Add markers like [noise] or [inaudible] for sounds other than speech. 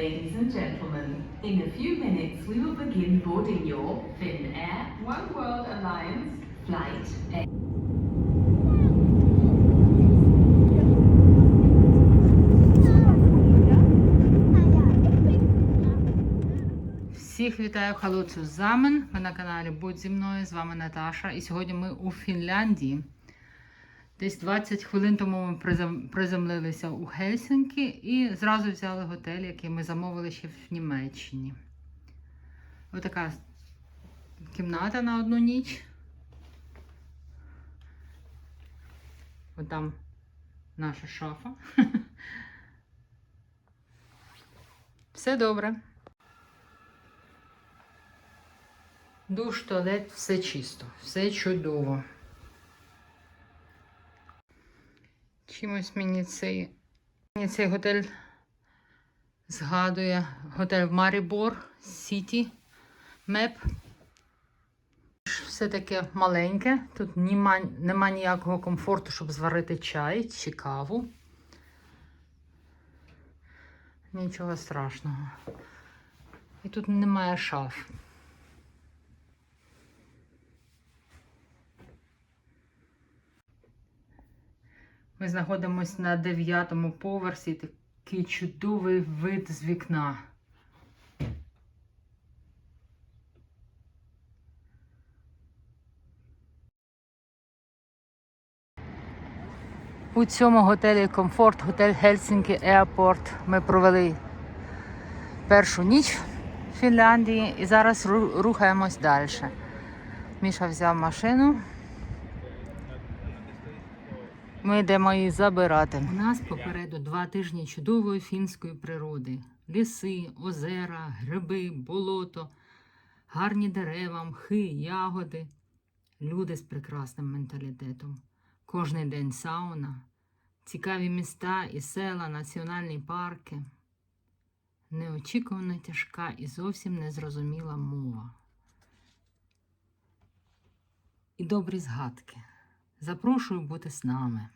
ladies and gentlemen. In a few minutes, we will begin boarding your Finnair One World Alliance flight. A Всіх вітаю халу zusammen. Ви на каналі Будь зі мною. З вами Наташа. І сьогодні ми у Фінляндії. Десь 20 хвилин тому ми приземлилися у Хельсинкі і зразу взяли готель, який ми замовили ще в Німеччині. Отака кімната на одну ніч. Отам наша шафа. [laughs] Все добре. Душ, туалет, все чисто, все чудово. Чимось мені цей, мені цей готель згадує готель в Марібор Сіті Меп. Все таке маленьке. Тут нема, нема ніякого комфорту, щоб зварити чай чи каву. Нічого страшного. І тут немає шаф. Ми знаходимося на дев'ятому поверсі. Такий чудовий вид з вікна. У цьому готелі Комфорт, готель Хельсінкі Аеропорт. Ми провели першу ніч в Фінляндії і зараз рухаємось далі. Міша взяв машину. Ми йдемо її забирати. У нас попереду два тижні чудової фінської природи: ліси, озера, гриби, болото, гарні дерева, мхи, ягоди, люди з прекрасним менталітетом. Кожний день сауна, цікаві міста і села, національні парки. Неочікувано тяжка і зовсім незрозуміла мова. І добрі згадки. Запрошую бути з нами.